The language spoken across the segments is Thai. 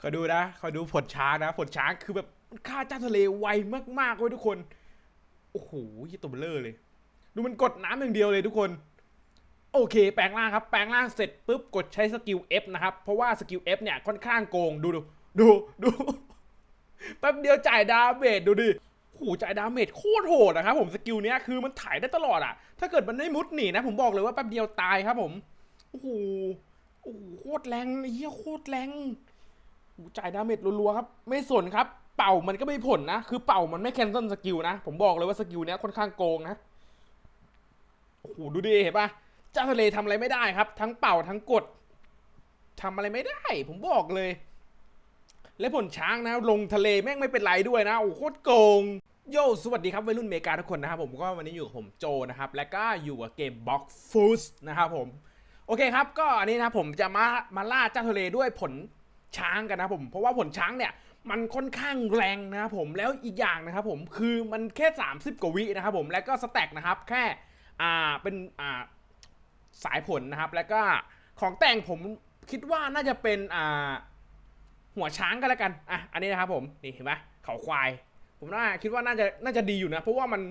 ขอดูนะ ขอดูผลช้างนะ ผลช้างคือแบบฆ่าเจ้าทะเลไวมากๆเว้ยทุกคน โอ้โหยี่ตัวเบลอเลย ดูมันกดน้ำอย่างเดียวเลยทุกคน โอเค แปลงร่างครับ แปลงร่างเสร็จปุ๊บ กดใช้สกิล F นะครับ เพราะว่าสกิล F เนี่ยค่อนข้างโกง ดูดูดูดูแป๊บเดียวจ่ายดาเมจดูดิโอ้โหจ่ายดาเมจโคตรโหดนะครับผมสกิลเนี้ยคือมันถ่ายได้ตลอดอะ ถ้าเกิดมันไม่มุดหนีนะ ผมบอกเลยว่าแป๊บเดียวตายครับผม โอ้โห โอ้โห โคตรแรงเฮียโคตรแรง จ่ายดาเมจรัวๆครับ ไม่สนครับ เป่ามันก็ไม่ผลนะ คือเป่ามันไม่แคนเซิลสกิลนะ ผมบอกเลยว่าสกิลเนี้ยค่อนข้างโกงนะ โอ้โห ดูดิ เห็นปะเจ้าทะเลทำอะไรไม่ได้ครับ ทั้งเป่าทั้งกดทำอะไรไม่ได้ ผมบอกเลย และผลช้างนะ ลงทะเลแม่งไม่เป็นไรด้วยนะ โอ้โคตรโกงโยสวัสดีครับวัยรุ่นเมกาทุกคนนะครับผมก็วันนี้อยู่กับผมโจนะครับ และก็อยู่กับเกม Box f o o d นะครับผม โอเคครับ ก็อันนี้นะผมจะมามาล่าเจ้าทะเลด้วยผล ช้างกันนะผมเพราะว่าผลช้างเนี่ยมันค่อนข้างแรงนะครับผมแล้วอีกอย่างนะครับผมคือมันแค่ 30 กว่าวินะครับผมแล้วก็สแต็กนะครับแค่อ่าเป็นอ่าสายผลนะครับ แล้วก็ของแต่งผมคิดว่าน่าจะเป็นอ่าหัวช้างกันแล้วกันอะอันนี้นะครับผมนี่เห็นไหมเขาควาย ผมน่าคิดว่าน่าจะน่าจะดีอยู่นะ เพราะว่ามัน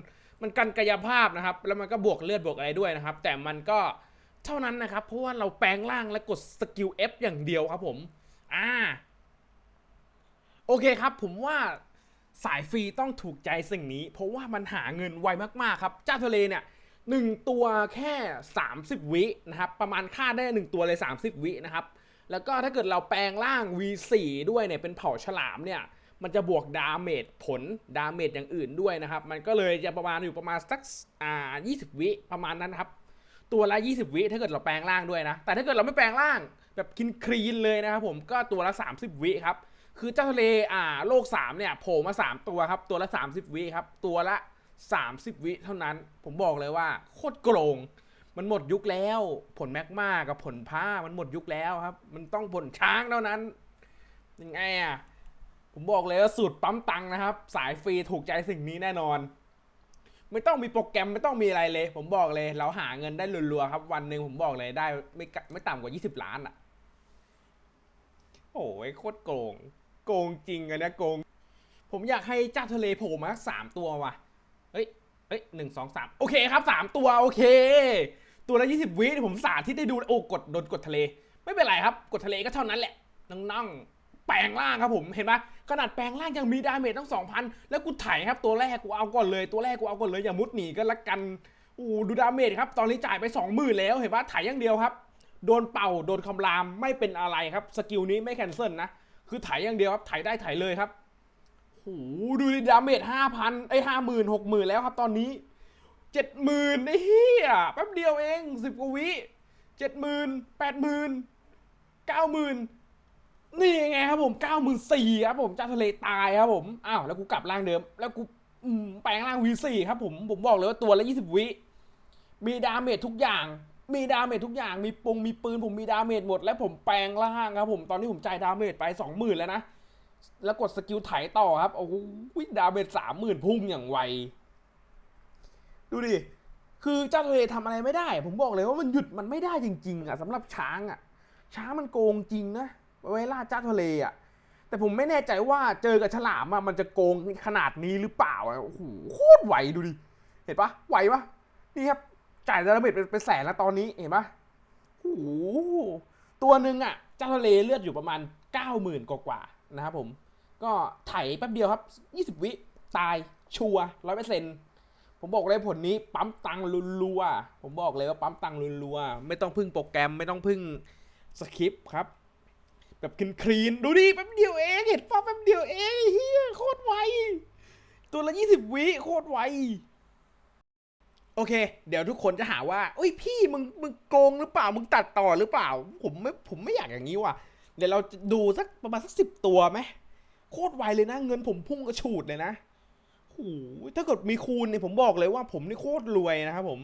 มันกันกายภาพนะครับ แล้วมันก็บวกเลือดบวกอะไรด้วยนะครับ แต่มันก็เท่านั้นนะครับ เพราะว่าเราแปลงร่างและกดสกิล F อย่างเดียวครับผม อ่า โอเคครับ ผมว่าสายฟรีต้องถูกใจสิ่งนี้ เพราะว่ามันหาเงินไวมากๆครับ เจ้าทะเลเนี่ยหนึ่งตัวแค่ 30 วินะครับ ประมาณค่าได้ 1 ตัวเลย 30 วินะครับ แล้วก็ถ้าเกิดเราแปลงร่าง V4 ด้วยเนี่ยเป็นเผ่าฉลามเนี่ย มันจะบวกดาเมจผลดาเมจอย่างอื่นด้วยนะครับ มันก็เลยจะประมาณอยู่ประมาณสักอ่า20 วิประมาณนั้นครับ ตัวละ 20 วิถ้าเกิดเราแปลงร่างด้วยนะ แต่ถ้าเกิดเราไม่แปลงร่าง แบบกินครีนเลยนะครับผมก็ตัวละ 30 วิครับ คือเจ้าทะเลอ่าโลก 3 เนี่ยโผล่มา 3 ตัวครับ ตัวละ 30 วิครับ ตัวละ 30 วิเท่านั้น ผมบอกเลยว่า โคตรโกง มันหมดยุคแล้ว ผลแมกมากับผลผ้ามันหมดยุคแล้วครับ มันต้องผลช้างเท่านั้นยังไงอะผมบอกเลยว่าสูตรปั๊มตังค์นะครับ สายฟรีถูกใจสิ่งนี้แน่นอน ไม่ต้องมีโปรแกรมไม่ต้องมีอะไรเลย ผมบอกเลย เราหาเงินได้รัวๆครับ วันหนึ่งผมบอกเลยได้ไม่ไม่ต่ำกว่า 20 ล้านอะ โอ้ยโคตรโกง โกงจริงอันเนี้ยโกง ผมอยากให้เจ้าทะเลโผล่มาสักสามตัวว่ะ เฮ้ย เฮ้ยหนึ่งสองสามโอเคครับสามตัวโอเค ตัวละยี่สิบวิผมสาธิตได้ดู โอ้กดโดนกดทะเล ไม่เป็นไรครับ กดทะเลก็เท่านั้นแหละน้องๆแปลงร่างครับผม เห็นปะขนาดแปลงร่างยังมีดาเมจตั้งสองพันแล้วกูไถครับ ตัวแรกกูเอาก่อนเลย ตัวแรกกูเอาก่อนเลยอย่ามุดหนีก็ละกันอู้ดูดาเมจครับ ตอนนี้จ่ายไปสองหมื่นแล้ว เห็นปะไถอย่างเดียวครับ โดนเป่าโดนคำรามไม่เป็นอะไรครับ สกิลนี้ไม่แคนเซิลนะ คือไถอย่างเดียวครับไถได้ไถเลยครับโหดูดิดาเมจห้าพันไอห้าหมื่นหกหมื่นแล้วครับตอนนี้เจ็ดหมื่นไอ้เหี้ยแป๊บเดียวเองสิบกว่าวิเจ็ดหมื่นแปดหมื่นเก้าหมื่นนี่ไงครับผมเก้าหมื่นสี่ครับผมจ้าทะเลตายครับผมอ้าวแล้วกูกลับร่างเดิม แล้วกูแปลงร่างวีสี่ครับผมผมบอกเลยว่าตัวละยี่สิบวิมีดาเมจทุกอย่าง มีดาเมจทุกอย่างมีปงมีปืนผมมีดาเมจหมด และผมแปลงร่างครับผมตอนนี้ผมจ่ายดาเมจไปสองหมื่นแล้วนะ แล้วกดสกิลไถต่อครับโอ้โหดาเมจสามหมื่นพุ่งอย่างไว ดูดิ คือเจ้าทะเลทำอะไรไม่ได้ ผมบอกเลยว่ามันหยุดมันไม่ได้จริง ๆอะสำหรับช้างอะ ช้างมันโกงจริงนะเวลาเจ้าทะเลอะแต่ผมไม่แน่ใจว่าเจอกับฉลามอะมันจะโกงขนาดนี้หรือเปล่าโอ้โหโคตรไหวดูดิเห็นปะไหวปะนี่ครับ จ่ายดาเมจเป็นเป็นแสนแล้วตอนนี้เห็นปะโอ้โหตัวหนึ่งอะเจ้าทะเลเลือดอยู่ประมาณ 9 0,000 กว่าๆนะครับผม ก็ไถแป๊บเดียวครับ 20 วิตายชัวร้อยเปอร์เซ็นต์ผมบอกเลยผลนี้ปั๊มตังค์รัวๆผมบอกเลยว่าปั๊มตังค์รัวๆไม่ต้องพึ่งโปรแกรมไม่ต้องพึ่งสคริปต์ครับ แบบคลีนๆดูดิแป๊บเดียวเองเห็นป่ะแป๊บเดียวเองเฮียโคตรไวตัวละ 20 วิโคตรไว โอเค เดี๋ยวทุกคนจะหาว่าเอ้ยพี่มึงมึงโกงหรือเปล่ามึงตัดต่อหรือเปล่า ผมไม่ผมไม่อยากอย่างนี้ว่ะ เดี๋ยวเราดูสักประมาณสักสิบตัวไหมโคตรไวเลยนะเงินผมพุ่งกระฉูดเลยนะโอ้โหถ้าเกิดมีคูณเนี่ยผมบอกเลยว่าผมนี่โคตรรวยนะครับผม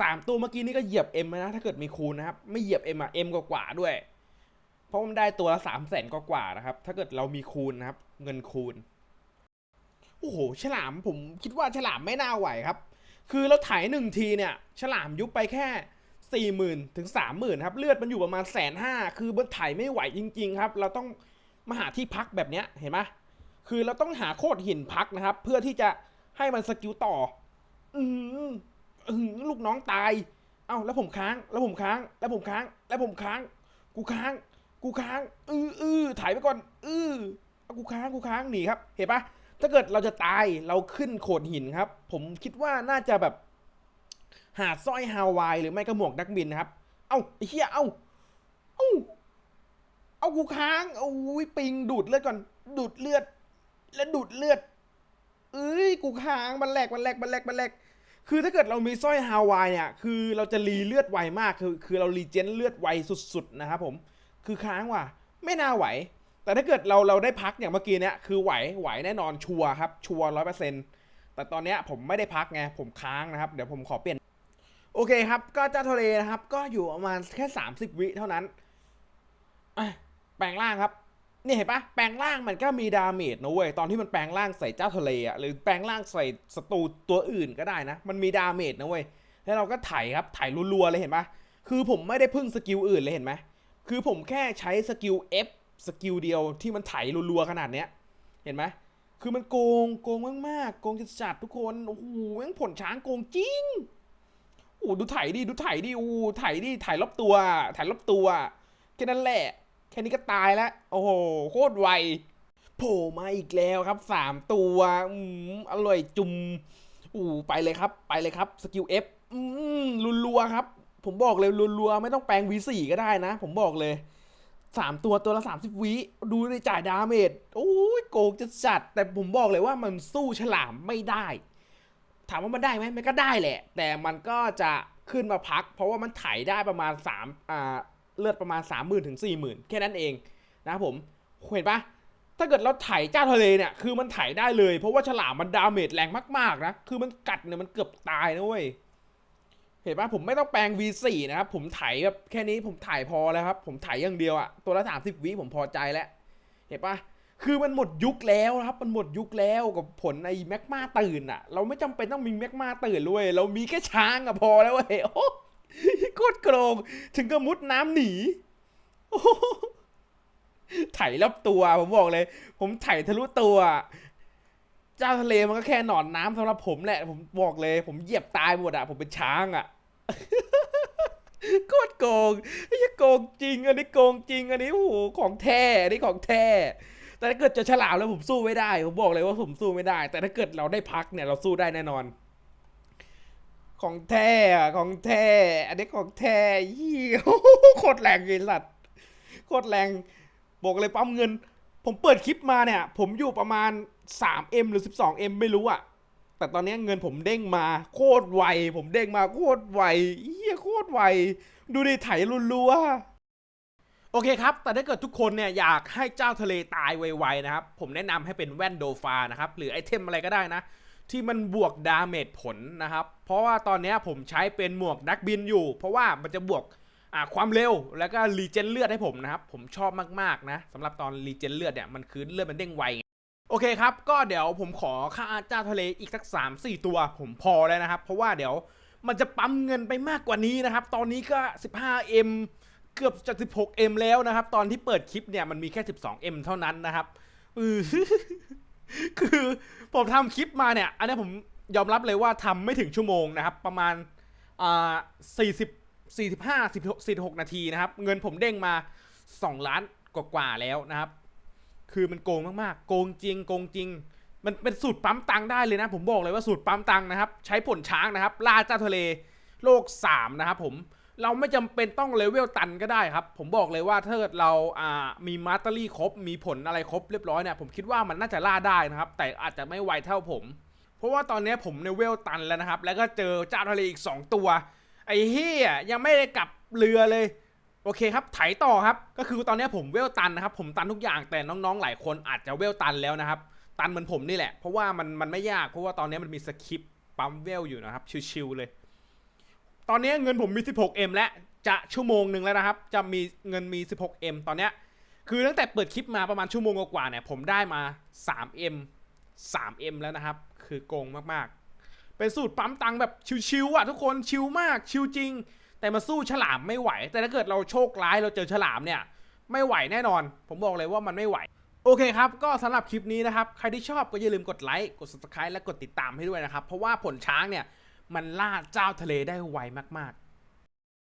สามตัวเมื่อกี้นี่ก็เหยียบเอ็มนะ ถ้าเกิดมีคูณนะครับ ไม่เหยียบเอ็มอะเอ็มกว่าด้วย เพราะมันได้ตัวละสามแสนกว่านะครับ ถ้าเกิดเรามีคูณนะครับ เงินคูณ โอ้โห ฉลามผมคิดว่าฉลามไม่น่าไหวครับ คือเราถ่ายหนึ่งทีเนี่ยฉลามยุบไปแค่สี่หมื่นถึงสามหมื่นครับ เลือดมันอยู่ประมาณแสนห้าคือมันถ่ายไม่ไหวจริง ๆ ครับ เราต้องมาหาที่พักแบบเนี้ยเห็นไหมคือเราต้องหาโคดหินพักนะครับ เพื่อที่จะให้มันสกิลต่ออืมอืมลูกน้องตาย เอ้าแล้วผมค้าง แล้วผมค้าง แล้วผมค้าง แล้วผมค้าง กูค้าง กูค้าง อืออือถ่ายไปก่อน อือเอกูค้าง กูค้าง หนีครับ เห็นปะ ถ้าเกิดเราจะตายเราขึ้นโขดหินครับ ผมคิดว่าน่าจะแบบ หาสร้อยฮาวายหรือไม่ก็หมวกนักบินนะครับ เอ้าไอ้เหี้ย เอ้า เอ้า เอากูค้างโอ้ยปิงดูดเลือดก่อน ดูดเลือด แล้วดูดเลือด เอ้ย กูค้างมันแหลกมันแหลกมันแหลกมันแหลกคือถ้าเกิดเรามีสร้อยฮาวายเนี่ย คือเราจะรีเลือดไวมาก คือ คือเรารีเจนเลือดไวสุดๆนะครับผม คือค้างว่ะ ไม่น่าไหว แต่ถ้าเกิดเราเราได้พักอย่างเมื่อกี้เนี่ยคือไหวไหวแน่นอนชัวร์ครับชัวร้อยเปอร์เซ็นต์แต่ตอนเนี้ยผมไม่ได้พักไงผมค้างนะครับ เดี๋ยวผมขอเปลี่ยน โอเคครับ ก็เจ้าทะเลนะครับ ก็อยู่ประมาณแค่ 30 วิเท่านั้นแปลงร่างครับนี่เห็นปะแปลงร่างมันก็มีดาเมจนะเว้ยตอนที่มันแปลงร่างใส่เจ้าทะเลอะหรือแปลงร่างใส่ศัตรูตัวอื่นก็ได้นะ มันมีดาเมจนะเว้ยแล้วเราก็ไถครับไถรัวๆเลยเห็นปะคือผมไม่ได้พึ่งสกิลอื่นเลยเห็นไหมคือผมแค่ใช้สกิล F สกิลเดียวที่มันไถรัวๆขนาดเนี้ย เห็นไหมคือมันโกงโกงมากๆโกงจะจัดทุกคนโอ้โหแม่งผลช้างโกงจริงโอ้ดูไถดิดูไถดิโอ้ไถดิไถรอบตัวไถรอบตัวแค่นั้นแหละ แค่นี้ก็ตายแล้ว โอ้โหโคตรไวโผล่มาอีกแล้วครับสามตัวอืมอร่อยจุมอู้ไปเลยครับ ไปเลยครับสกิล F อืมรัวๆครับ ผมบอกเลยรัวๆไม่ต้องแปลง V4 ก็ได้นะ ผมบอกเลย สามตัวตัวละสามสิบวิดูในจ่ายดาเมจโอ้ยโกงจะจัด แต่ผมบอกเลยว่ามันสู้ฉลามไม่ได้ ถามว่ามันได้ไหมมันก็ได้แหละ แต่มันก็จะขึ้นมาพัก เพราะว่ามันไถได้ประมาณ3อ่าเลือดประมาณ3 0,000ถึง40,000แค่นั้นเองนะผมเห็นปะถ้าเกิดเราไถเจ้าทะเลเนี่ยคือมันไถได้เลย เพราะว่าฉลามมันดาเมจแรงมากๆนะคือมันกัดเนี่ยมันเกือบตายนะเว้ย เห็นปะผมไม่ต้องแปลง V4 นะครับ ผมไถแบบแค่นี้ผมไถพอแล้วครับ ผมไถอย่างเดียวอะตัวละ 30 วิผมพอใจแล้ว เห็นปะคือมันหมดยุคแล้วนะครับ มันหมดยุคแล้วกับผลไอ้แม็กมาตื่นอะเราไม่จำเป็นต้องมีแม็กมาตื่นเลยเรามีแค่ช้างอะพอแล้วเว้ยโอ้โคตรโกรงถึงกับมุดน้ำหนีโอ้โหไถรอบตัวผมบอกเลย ผมไถทะลุตัว เจ้าทะเลมันก็แค่หนอนน้ำสำหรับผมแหละ ผมบอกเลย ผมเหยียบตายหมดอะผมเป็นช้างอะโคตรโกงไอ้เหี้ยโกงจริง อันนี้โกงจริง อันนี้โอ้โหของแท้อันนี้ของแท้แต่ถ้าเกิดเจะฉลามแล้วผมสู้ไม่ได้ ผมบอกเลยว่าผมสู้ไม่ได้ แต่ถ้าเกิดเราได้พักเนี่ยเราสู้ได้แน่นอน ของแท้อะของแท้อันนี้ของแท้ยี่โคตรแรงเลยสัตว์โคตรแรง บอกเลยปั๊มเงิน ผมเปิดคลิปมาเนี่ย ผมอยู่ประมาณ 3M หรือ 12M ไม่รู้อะแต่ตอนนี้เงินผมเด้งมาโคตรไว ผมเด้งมาโคตรไวเฮียโคตรไว ดูดิไถรัวๆโอเคครับ แต่ถ้าเกิดทุกคนเนี่ยอยากให้เจ้าทะเลตายไวๆนะครับ ผมแนะนำให้เป็นแว่นโดฟานะครับ หรือไอเทมอะไรก็ได้นะ ที่มันบวกดาเมจผลนะครับ เพราะว่าตอนนี้ผมใช้เป็นหมวกนักบินอยู่ เพราะว่ามันจะบวกความเร็วแล้วก็รีเจนเลือดให้ผมนะครับ ผมชอบมากๆนะสำหรับตอนรีเจนเลือดเนี่ยมันคือเลือดมันเด้งไว โอเคครับ ก็เดี๋ยวผมขอค่าจ้าทะเลอีกสัก 3 4 ตัวผมพอแล้วนะครับ เพราะว่าเดี๋ยวมันจะปั๊มเงินไปมากกว่านี้นะครับ ตอนนี้ก็ 15M เกือบจะ 16M แล้วนะครับ ตอนที่เปิดคลิปเนี่ยมันมีแค่ 12M เท่านั้นนะครับเออคือผมทำคลิปมาเนี่ย อันนี้ผมยอมรับเลยว่าทำไม่ถึงชั่วโมงนะครับ ประมาณอ่า40 45 16 46 นาทีนะครับ เงินผมเด้งมา 2 ล้านกว่าๆแล้วนะครับ คือมันโกงมากๆ โกงจริง โกงจริง มันเป็นสูตรปั๊มตังได้เลยนะ ผมบอกเลยว่าสูตรปั๊มตังนะครับ ใช้ผลช้างนะครับ ล่าเจ้าทะเลโลก 3 นะครับผมเราไม่จำเป็นต้องเลเวลตันก็ได้ครับ ผมบอกเลยว่าถ้าเกิดเราอ่ามีมาสเตอรี่ครบ มีผลอะไรครบเรียบร้อยเนี่ยผมคิดว่ามันน่าจะล่าได้นะครับ แต่อาจจะไม่ไวเท่าผม เพราะว่าตอนนี้ผมในเวลตันแล้วนะครับ แล้วก็เจอเจ้าทะเลอีก 2 ตัว ไอ้เฮียยังไม่ได้กลับเรือเลย โอเคครับ ไถต่อครับ ก็คือตอนนี้ผมเวลตันนะครับ ผมตันทุกอย่างแต่น้องๆ หลายคนอาจจะเวลตันแล้วนะครับ ตันเหมือนผมนี่แหละ เพราะว่ามันมันไม่ยาก เพราะว่าตอนนี้มันมีสคริปต์ปั๊มเวลอยู่นะครับ ชิวๆเลย ตอนนี้เงินผมมี 16M แล้วจะชั่วโมงหนึ่งแล้วนะครับ จะมีเงินมี 16M ตอนนี้คือตั้งแต่เปิดคลิปมาประมาณชั่วโมงกว่าเนี่ย ผมได้มา 3M 3M แล้วนะครับ คือโกงมากๆ เป็นสูตรปั๊มตังค์แบบชิวๆอะทุกคน ชิวมาก ชิวจริง แต่มาสู้ฉลามไม่ไหว แต่ถ้าเกิดเราโชคร้ายเราเจอฉลามเนี่ย ไม่ไหวแน่นอน ผมบอกเลยว่ามันไม่ไหว โอเคครับ ก็สำหรับคลิปนี้นะครับ ใครที่ชอบก็อย่าลืมกดไลค์กด subscribe และกดติดตามให้ด้วยนะครับ เพราะว่าผลช้างเนี่ยมันล่าเจ้าทะเลได้ไวมากๆ